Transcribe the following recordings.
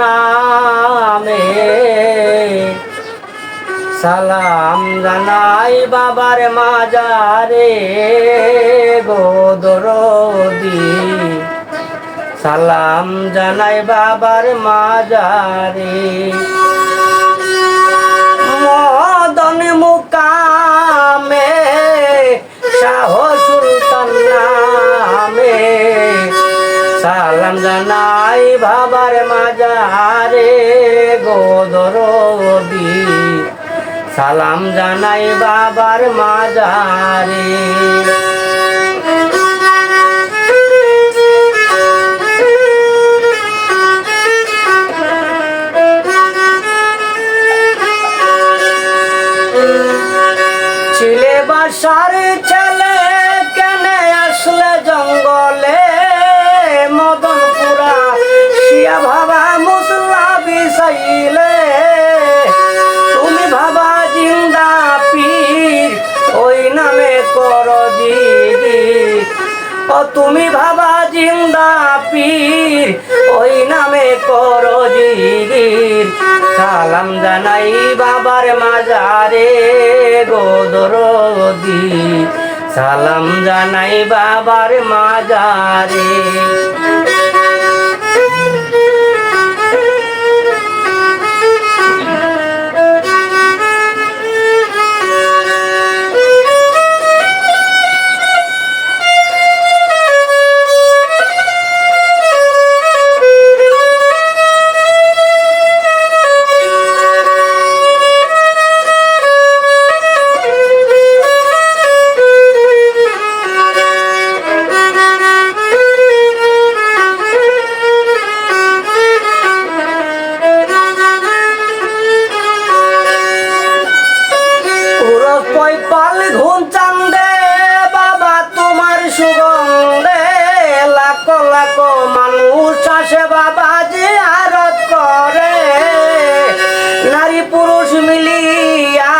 নামে সালাম জানাই বাবার মাজারে গোদরদি সালাম জানাই বাবার মাজারে। মদন মুকামে মাজারে গোদরদি সালাম জানাই বাবার মাজারে। ছিলে বাসার ও তুমি ভাবা জিন্দা পীর, ওই নামে করো জিগির। সালাম জানাই বাবার মাজারে গোদরদি সালাম জানাই বাবার মাজারে। বাবা যে আরত করে, নারী পুরুষ মিলিয়া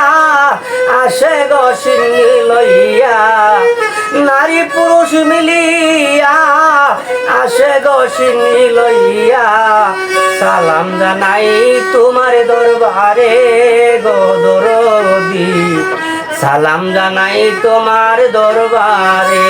আসে গসিনী লইয়া। নারী পুরুষ মিলিয়া আসে গসিনী লইয়া। সালাম জানাই তোমার দরবারে গোদরদি সালাম জানাই তোমার দরবারে।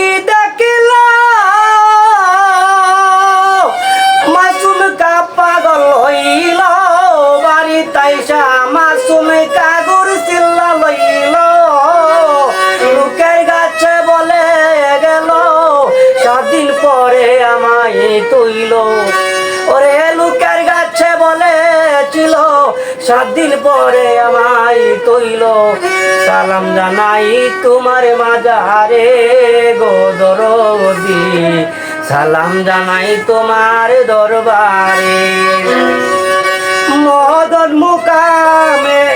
কি দেখিল কা পাগল হইল, বাড়ি তাইসা মাসুম কাগুর চিল্লা লইল। লোকের গাছে বলে গেল সাত দিন পরে আমায় তুইল। ওরে সাত দিন পরে আমায় তৈল। সালাম জানাই তোমার মাজারে গোদরদি সালাম জানাই তোমার দরবারে। মদন মুকামে